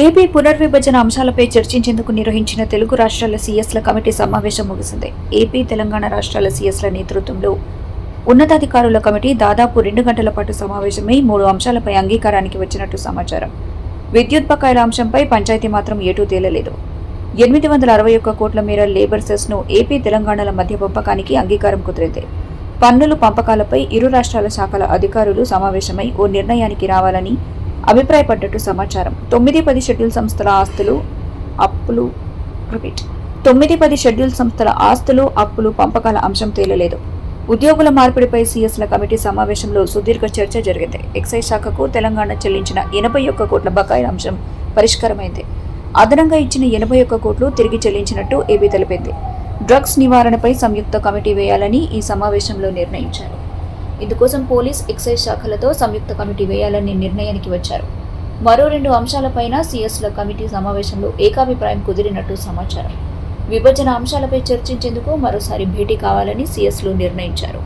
AP పునర్విభజన అంశాలపై చర్చించేందుకు నిర్వహించిన తెలుగు రాష్ట్రాల సీఎస్ల కమిటీ సమావేశం ముగిసింది. ఏపీ తెలంగాణ రాష్ట్రాల సీఎస్ల నేతృత్వంలో ఉన్నతాధికారుల కమిటీ దాదాపు రెండు గంటల పాటు సమావేశమై మూడు అంశాలపై అంగీకారానికి వచ్చినట్టు సమాచారం. విద్యుత్ బకాయిల అంశంపై పంచాయతీ మాత్రం ఏటూ తేలలేదు. ఎనిమిది వందల అరవై ఒక్క కోట్ల మేర లేబర్ సెస్ను ఏపీ తెలంగాణల మధ్య పంపకానికి అంగీకారం కుదిరింది. పన్నులు పంపకాలపై ఇరు రాష్ట్రాల శాఖల అధికారులు సమావేశమై ఓ నిర్ణయానికి రావాలని అభిప్రాయపడ్డట్టు సమాచారం. తొమ్మిది పది షెడ్యూల్ సంస్థల ఆస్తులు అప్పులు రిపీట్. తొమ్మిది పది షెడ్యూల్ సంస్థల ఆస్తులు అప్పులు పంపకాల అంశం తేలలేదు. ఉద్యోగుల మార్పిడిపై సీఎస్ల కమిటీ సమావేశంలో సుదీర్ఘ చర్చ జరిగింది. ఎక్సైజ్ శాఖకు తెలంగాణ చెల్లించిన ఎనభై ఒక్క కోట్ల బకాయి అంశం పరిష్కారమైంది. అదనంగా ఇచ్చిన ఎనభై ఒక్క కోట్లు తిరిగి చెల్లించినట్టు ఏబీ తెలిపింది. డ్రగ్స్ నివారణపై సంయుక్త కమిటీ వేయాలని ఈ సమావేశంలో నిర్ణయించారు. ఇందుకోసం పోలీస్ ఎక్సైజ్ శాఖలతో సంయుక్త కమిటీ వేయాలని నిర్ణయానికి వచ్చారు. మరో రెండు అంశాలపైన సీఎస్ల కమిటీ సమావేశంలో ఏకాభిప్రాయం కుదిరినట్టు సమాచారం. విభజన అంశాలపై చర్చించేందుకు మరోసారి భేటీ కావాలని సీఎస్లు నిర్ణయించారు.